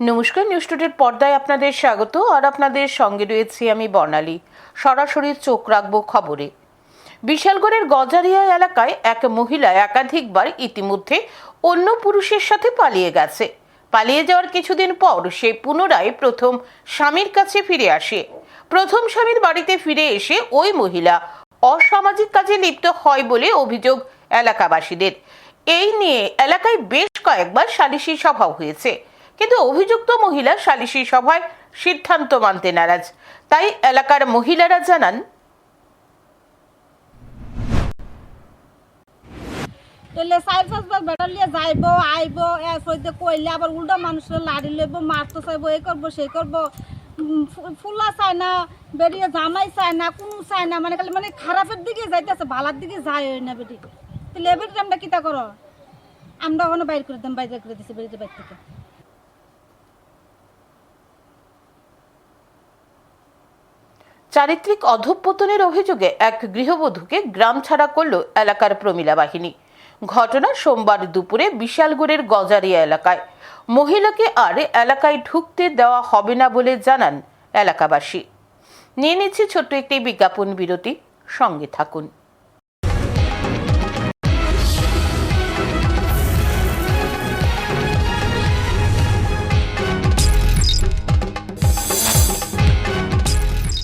নমস্কার নিউজ টুডের পর্দায় আপনাদের স্বাগত, আর আপনাদের সঙ্গে রয়েছি আমি বর্ণালী। সরাসরি চোখ রাখব খবরে। বিশালগড়ের গজারিয়া এলাকায় এক মহিলা একাধিকবার ইতিমধ্যে অন্য পুরুষের সাথে পালিয়ে গেছে। পালিয়ে যাওয়ার কিছুদিন পর সে পুনরায় প্রথম স্বামীর কাছে ফিরে আসে। প্রথম স্বামীর বাড়িতে ফিরে এসে ওই মহিলা অসামাজিক কাজে লিপ্ত হয় বলে অভিযোগ এলাকাবাসীদের। এই নিয়ে এলাকায় বেশ কয়েকবার সালিশি সভা হয়েছে। কিন্তু অভিযুক্ত মহিলা সালিশি সভায় সিদ্ধান্ত মানতে নারাজ। তাই এলাকার মহিলারা জানান তাহলে চার পাঁচবার বেড়া লিয়ে যাইব, আইব দিয়ে কইলে আবার উল্টা মানুষের লাড়ি লইব মারতে চাইব এই করব সেই করব। ফুলা চায় না বেরিয়ে জামাই চায় না কোনো চায় না মানে খালি মানে খারাপের দিকে যাইতেছে ভালার দিকে যায় না বেটি। তাহলে এবার আমরা কিতা করো? আমরা ওখানে বাইর করে দিলাম বাইরে করে দিছি বেরিয়ে বাইর থেকে। চারিত্রিক অধঃপতনের অভিযোগে এক গৃহবধূকে গ্রাম ছাড়া করল এলাকার প্রমীলা বাহিনী। ঘটনা সোমবার দুপুরে বিশালগড়ের গজারিয়া এলাকায়। মহিলাকে আর এলাকায় ঢুকতে দেওয়া হবে না বলে জানান এলাকাবাসী। নিয়ে নিচ্ছে ছোট্ট একটি বিজ্ঞাপন বিরতি। সঙ্গে থাকুন।